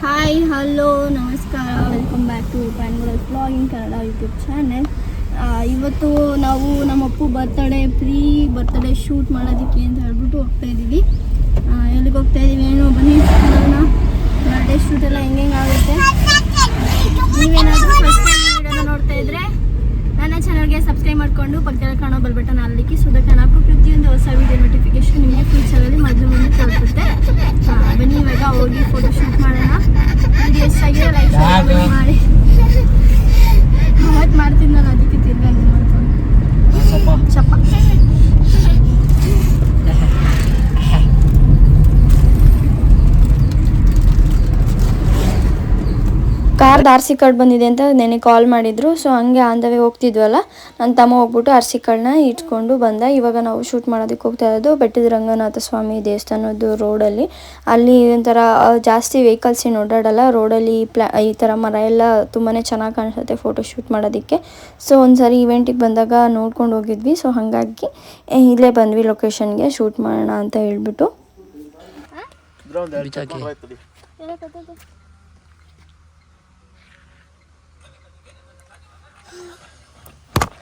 Hi hello ನಮಸ್ಕಾರ. Welcome back to ಪ್ಯಾನ್ಗಳ blogging Kannada YouTube channel ಇವತ್ತು ನಾವು ನಮ್ಮ Appu birthday pre birthday shoot ಮಾಡೋದಕ್ಕೆ ಅಂತ ಹೇಳ್ಬಿಟ್ಟು ಹೋಗ್ತಾ ಇದ್ದೀವಿ ಆ, ಎಲ್ಲಿಗೆ ಹೋಗ್ತಾ ಇದ್ದೀವಿ ಏನು ಬನ್ನಿ ನೋಡೋಣ ಬರ್ಡೇ ಶೂಟ್ ಎಲ್ಲ ಹೆಂಗೆ ಆಗುತ್ತೆ ನೀವೇನಾದರೂ ಫಸ್ಟ್ ವಿಡಿಯೋನ ನೋಡ್ತಾ ಇದ್ರೆ ನನ್ನ ಚಾನಲ್ಗೆ ಸಬ್ಸ್ಕ್ರೈಬ್ ಮಾಡಿಕೊಂಡು ಪಕ್ಕದಲ್ಲಿ ಕಾಣೋ ಅಲ್ಲಿಕ್ಕಿ ಸೊ ದಟ್ ನಾನು ಹಾಕೋ ಪ್ರತಿಯೊಂದು ಹೊಸ ವಿಡಿಯೋ ನೋಟಿಫಿಕೇಶನ್ ನಿಮಗೆ ಫ್ಯೂಚರಲ್ಲಿ ಮೊದಲು ಮುಂದೆ ತಲುಪುತ್ತೆ ಬನ್ನಿ, ಇವಾಗ ಹೋಗಿ ಫೋಟೋ ಶೂಟ್ ಮಾಡೋಣ. ಮಾಡಿ. ಅವತ್ತು ಕಾರ್ದು ಆರ್ ಸಿ ಕಾರ್ಡ್ ಬಂದಿದೆ ಅಂತ ನೆನೆ ಕಾಲ್ ಮಾಡಿದ್ರು. ಸೊ ಹಂಗೆ ಆನ್ ದ ವೇ ಹೋಗ್ತಿದ್ವಲ್ಲ ನನ್ನ ತಮ್ಮ ಹೋಗ್ಬಿಟ್ಟು ಆರ್ ಸಿ ಕಾರ್ಡ್ನ ಇಟ್ಕೊಂಡು ಬಂದ. ಇವಾಗ ನಾವು ಶೂಟ್ ಮಾಡೋದಕ್ಕೆ ಹೋಗ್ತಾ ಇರೋದು ಬೆಟ್ಟದ ರಂಗನಾಥ ಸ್ವಾಮಿ ದೇವಸ್ಥಾನದ್ದು ರೋಡಲ್ಲಿ ಅಲ್ಲಿ. ಒಂಥರ ಜಾಸ್ತಿ ವೆಹಿಕಲ್ಸ್ ಏನು ಓಡಾಡಲ್ಲ. ರೋಡಲ್ಲಿ ಪ್ಲಾ ಈ ಥರ ಮರ ಎಲ್ಲ ತುಂಬಾ ಚೆನ್ನಾಗಿ ಕಾಣಿಸುತ್ತೆ ಫೋಟೋ ಶೂಟ್ ಮಾಡೋದಕ್ಕೆ. ಸೊ ಒಂದ್ಸರಿ ಇವೆಂಟಿಗೆ ಬಂದಾಗ ನೋಡ್ಕೊಂಡು ಹೋಗಿದ್ವಿ. ಸೊ ಹಾಗಾಗಿ ಏ, ಇಲ್ಲೇ ಬಂದ್ವಿ ಲೊಕೇಶನ್ಗೆ ಶೂಟ್ ಮಾಡೋಣ ಅಂತ ಹೇಳ್ಬಿಟ್ಟು.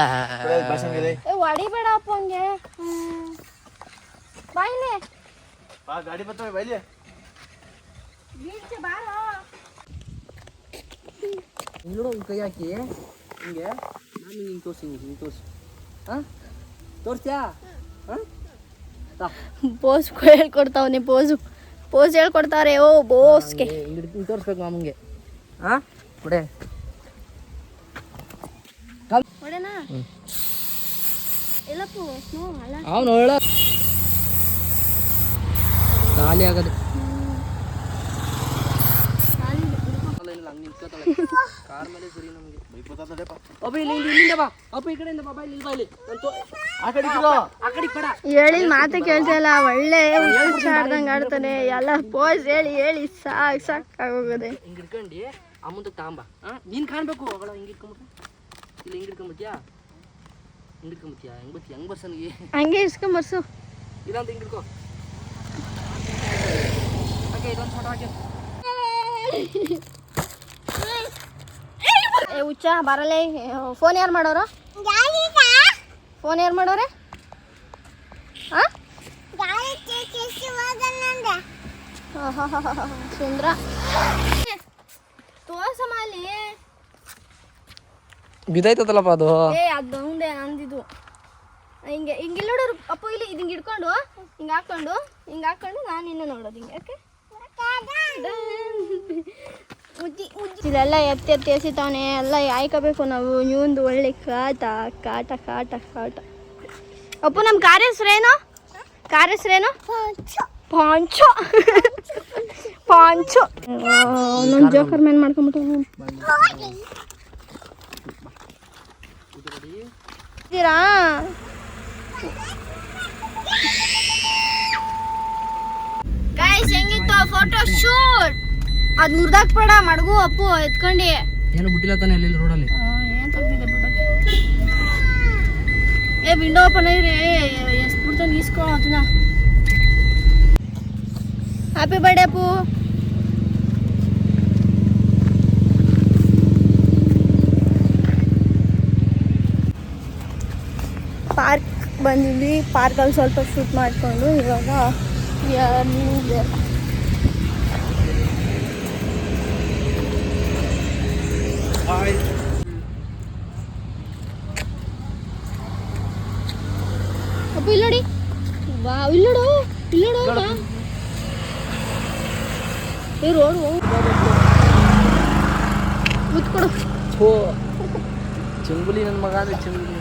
ಬಿಚಾಕಿ ಹೊಡಿಬೇಡ ಅಪ್ಪ ಹಂಗೆ. ಬಾಯಿಲೆ ಗಾಡಿ ಬರ್ತವೆ ಬೈಲಿ ಬೀಚ್ ಬಾರ. ನೋಡು ಹಿಂಗೆ ಕೈ ಹಾಕಿ. ಹಿಂಗೆ. ನಾನು ಹಿಂಗೆ ತೋರಿಸಿ ಹಿಂಗೆ ಹಿಂಗೆ ತೋರಿಸಿ. ಹಾಂ? ತೋರಿಸ್ತ್ಯಾ ಹಾಂ? ಪೋಸ್ ಹೇಳ್ಕೊಡ್ತಾವನೆ ಪೋಸು ಪೋಸ್ ಹೇಳ್ಕೊಡ್ತಾರೆ ಓ ಬೋಸ್ಗೆ ಹಿಂಗೆ ತೋರಿಸ್ಬೇಕು ಮಾಮಂಗೆ. ಹಾಂ? ಕೊಡೆ. ಅವನು ಹೇಳ ಖಾಲಿ ಆಗೋದು ಕಾರ್ ಮೇಲೆ ಸರಿ ನಮಗೆ ಅಪ್ಪ ಇಲ್ಲಿ ಇಲ್ಲಿ ಇಲ್ಲಿಂದ ಬಾ ಅಪ್ಪ ಈ ಕಡೆಯಿಂದ ಬಾ ಬಾ ಇಲ್ಲಿ ಬಾ ಇಲ್ಲಿ ನಾನ್ ತೋ- ಆ ಕಡೆ ಆ ಕಡೆ ಬೇಡ ಹೇಳಿದ ಮಾತೆ ಕೇಳ್ತಾ ಒಳ್ಳೆ ಆಡ್ತಾನೆ. ಎಲ್ಲ ಪೋಸ್ ಹೇಳಿ ಹೇಳಿ ಸಾಕ್ ಸಾಕಾಗೋಗದೆ ಹಿಂಗೆ ಹಿಡ್ಕೊಂಡು ಆ ತಾಂಬ. ನೀನ್ ಕಾಣ್ಬೇಕು. ಅವಳ ಹಿಂಗೆ ಇಟ್ಕೊಂಬಿಟ್ರೆ ಇಲ್ಲ ಹಿಂಗೆ ಇಟ್ಕೊಂಬಿಟ್ಯಾ ಹಿಂಗೆ ಇಟ್ಕೊಂಬಿಟ್ಯಾ ಹೆಂಗೆ ಬರ್ತೀಯ ಹೆಂಗೆ ಬರ್ಸ ನನಗೆ ಹಂಗೆ ಇಸ್ಕೊಂಬರ್ಸು ಇಲ್ಲ ಅಂತ ಹಿಂಗೆ ಹಿಡ್ಕೊ. ಓಕೆ ಇದೊಂದು ಫೋಟೋ ಹಾಕಿ ಏ ಹುಚ್ಚ ಬರಲೇ ಫೋನ್ ಯಾರು ಮಾಡೋರು? ಫೋನ್ ಯಾರು ಮಾಡೋರೆ? ಆಹಾಹಾಹಾ, ಸುಂದ್ರ ತೋರ್ಸಮ್ಮ ಅಲ್ಲಿ. ಬಿದ್ದಾಯ್ತದಲ್ಲಪ್ಪ ಅದು? ಏ ಅದು ನಂದಿದು. ಹಿಂಗೆ ಹಿಂಗೆ ಇಲ್ಲ ನೋಡೋರು ಅಪ್ಪ ಇಲ್ಲಿ ಇದು ಹಿಂಗೆ ಇಟ್ಕೊಂಡು ಹಿಂಗೆ ಹಾಕೊಂಡು ಹಿಂಗೆ ಹಾಕೊಂಡು ನಾನು ಇನ್ನು ನೋಡೋದು ಹಿಂಗೆ ಓಕೆ ಉಜ್ಜಿ ಮುಜ್ಜಿ. ಇದೆಲ್ಲ ಎತ್ತಿ ಎತ್ತಿ ಎಸಿತಾವನೆ ಎಲ್ಲ ಯಾಯ್ಕೋಬೇಕು ನಾವು. ನೀವೊಂದು ಒಳ್ಳೆ ಕಾಟ ಕಾಟ ಕಾಟ ಕಾಟ. ಅಪ್ಪ ನಮ್ಮ ಕಾರ್ಯ ಹೆಸ್ರೇನು ಕಾರ್ಯ ಹೆಸ್ರೇನು ಪಾಂಚೋ. ಪಾಂಚೋ. ನನ್ನ ಜೋಕರ್ ಮ್ಯಾನ್ ಮಾಡ್ಕೊಂಬಿಟ್ಟು ಇದ್ದೀರಾ ಗೈಸ್ ಹೆಂಗಿತ್ತು ಫೋಟೋ ಶೂಟ್ ಅದ್ ಮುರ್ದಾಕ್ಬೇಡ ಮಡಗು ಅಪ್ಪು ಎತ್ಕೊಂಡಿ ಏನು ಬಿಟ್ಟಿಲ್ಲ ತಾನೆ ಅಲ್ಲಿ ರೋಡಲ್ಲಿ ಏನ್ ತಪ್ಪಿದೆ ಬಿಡಕ್ಕೆ ಏ ವಿಂಡೋ ಓಪನ್ ಇರಿ ಎಷ್ಟು ಬಿಡ್ತಾನೆ ಈಸ್ಕೊ ಅದನ್ನ ಹ್ಯಾಪಿ ಬರ್ಡೇ ಅಪ್ಪು ಪಾರ್ಕ್ ಬಂದಿದ್ವಿ. ಪಾರ್ಕಲ್ಲಿ ಸ್ವಲ್ಪ ಶೂಟ್ ಮಾಡಿಕೊಂಡು ಇವಾಗ ಇದೆ. ಅಪ್ಪ ಇಲ್ಲಿ ಬಾ ವಾ ಇಲ್ಲಿ ನೋಡು ಇಲ್ಲಿ ನೋಡು ಏ, ರೋಡ್ ಮುತ್ಕೊಡು ಚಂಗುಲಿ ನನ್ನ ಮಗ ಅಂದ್ರೆ ಚಂಗುಲಿ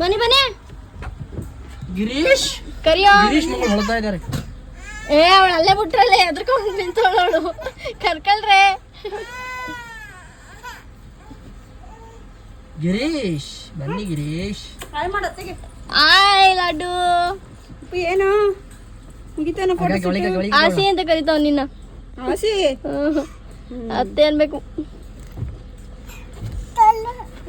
ಬನ್ನಿ ಬನ್ನಿ. ಗಿರೀಶ್? ಕರಿಯೋ. ಗಿರೀಶ್ ಮಗಳು ಹೊಳ್ತಾ ಇದ್ದಾರೆ ಏ ಅವಳು ಅಲ್ಲೇ ಬಿಟ್ರಲ್ಲೇ ಎದ್ರಕೊಂಡು ನಿಂತವಳು ಕರ್ಕಲ್ರೆ ಗಿರೀಶ್ ಬನ್ನಿ ಗಿರೀಶ್. ಆಯ್ ಲಡ್ಡು. ಏನು? ಮುಗಿತಾನ ಆಸಿ ಅಂತ ಕರಿತಾವ್ ನಿನ್ನ. ಆಸಿ. ಅತ್ತೆ ಅನ್ಬೇಕು.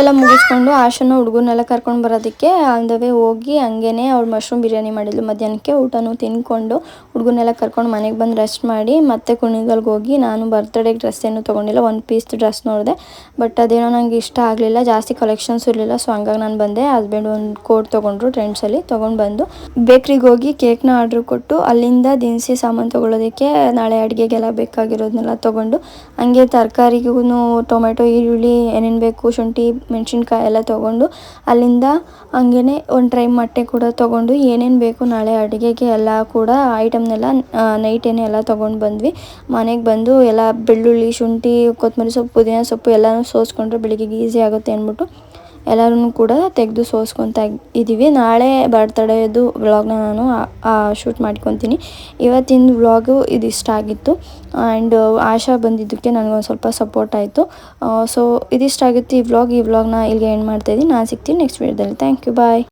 ಎಲ್ಲ ಮುಗಿಸ್ಕೊಂಡು ಆಶನ ಹುಡುಗನೆಲ್ಲ ಕರ್ಕೊಂಡು ಬರೋದಕ್ಕೆ ಅಂದವೇ ಹೋಗಿ ಹಂಗೇನೆ ಅವ್ರು ಮಶ್ರೂಮ್ ಬಿರಿಯಾನಿ ಮಾಡಿದ್ಲು ಮಧ್ಯಾಹ್ನಕ್ಕೆ, ಊಟನೂ ತಿನ್ಕೊಂಡು ಹುಡುಗನೆಲ್ಲ ಕರ್ಕೊಂಡು ಮನೆಗೆ ಬಂದು ರೆಸ್ಟ್ ಮಾಡಿ ಮತ್ತೆ ಕುಣಿಗಲ್ಗೆ ಹೋಗಿ ನಾನು ಬರ್ತ್ಡೇಗೆ ಡ್ರೆಸ್ ಏನು ತೊಗೊಂಡಿಲ್ಲ ಒಂದು ಪೀಸ್ ಡ್ರೆಸ್ ನೋಡಿದೆ. ಬಟ್ ಅದೇನೋ ನನಗೆ ಇಷ್ಟ ಆಗಲಿಲ್ಲ, ಜಾಸ್ತಿ ಕಲೆಕ್ಷನ್ಸ್ ಇರಲಿಲ್ಲ ಸೊ ಹಂಗಾಗಿ ನಾನು ಬಂದೆ. ಹಸ್ಬೆಂಡ್ ಒಂದು ಕೋಟ್ ತೊಗೊಂಡ್ರು ಟ್ರೆಂಡ್ಸಲ್ಲಿ ತೊಗೊಂಡು ಬಂದು ಬೇಕ್ರಿಗೆ ಹೋಗಿ ಕೇಕ್ನ ಆರ್ಡ್ರ್ ಕೊಟ್ಟು ಅಲ್ಲಿಂದ ದಿನಸಿ ಸಾಮಾನು ತೊಗೊಳೋದಕ್ಕೆ ನಾಳೆ ಅಡುಗೆಗೆಲ್ಲ ಬೇಕಾಗಿರೋದನ್ನೆಲ್ಲ ತೊಗೊಂಡು ಹಂಗೆ ತರಕಾರಿಗೂ ಟೊಮೆಟೊ ಈರುಳ್ಳಿ ಏನೇನು ಬೇಕು, ಶುಂಠಿ ಮೆಣಸಿನ್ಕಾಯಿ ಎಲ್ಲ ತೊಗೊಂಡು ಅಲ್ಲಿಂದ ಹಂಗೇ ಒಂದು ಟ್ರೈ ಮೊಟ್ಟೆ ಕೂಡ ತೊಗೊಂಡು ಏನೇನು ಬೇಕು ನಾಳೆ ಅಡುಗೆಗೆ ಎಲ್ಲ ಕೂಡ ಐಟಮ್ನೆಲ್ಲ ನೈಟೇನೆ ಎಲ್ಲ ತೊಗೊಂಡು ಬಂದ್ವಿ. ಮನೆಗೆ ಬಂದು ಎಲ್ಲ ಬೆಳ್ಳುಳ್ಳಿ, ಶುಂಠಿ ಕೊತ್ತಂಬರಿ ಸೊಪ್ಪು, ಪುದೀನ ಸೊಪ್ಪು ಎಲ್ಲನೂ ಸೋಸ್ಕೊಂಡ್ರೆ ಬೆಳಿಗ್ಗೆಗೆ ಈಸಿ ಆಗುತ್ತೆ ಅಂದ್ಬಿಟ್ಟು ಎಲ್ಲರೂ ಕೂಡ ತೆಗೆದು ಸೋಸ್ಕೊತಾ ಇದ್ದೀವಿ ನಾಳೆ ಬರ್ತಡೇದು ವ್ಲಾಗ್ನ ನಾನು ಶೂಟ್ ಮಾಡ್ಕೊತೀನಿ. ಇವತ್ತಿನ ವ್ಲಾಗು ಇದಿಷ್ಟ ಆಗಿತ್ತು. ಆ್ಯಂಡ್ ಆಶಾ ಬಂದಿದ್ದಕ್ಕೆ ನನಗೊಂದು ಸ್ವಲ್ಪ ಸಪೋರ್ಟ್ ಆಯಿತು. ಸೊ ಇದಿಷ್ಟ ಆಗಿತ್ತು ಈ ವ್ಲಾಗ್ ಈ ವ್ಲಾಗ್ನ ಇಲ್ಲಿಗೆ ಎಂಡ್ ಮಾಡ್ತಾಯಿದ್ದೀನಿ ನಾನು ಸಿಗ್ತೀನಿ ನೆಕ್ಸ್ಟ್ ವೀಡಿಯೋದಲ್ಲಿ ಥ್ಯಾಂಕ್ ಯು ಬಾಯ್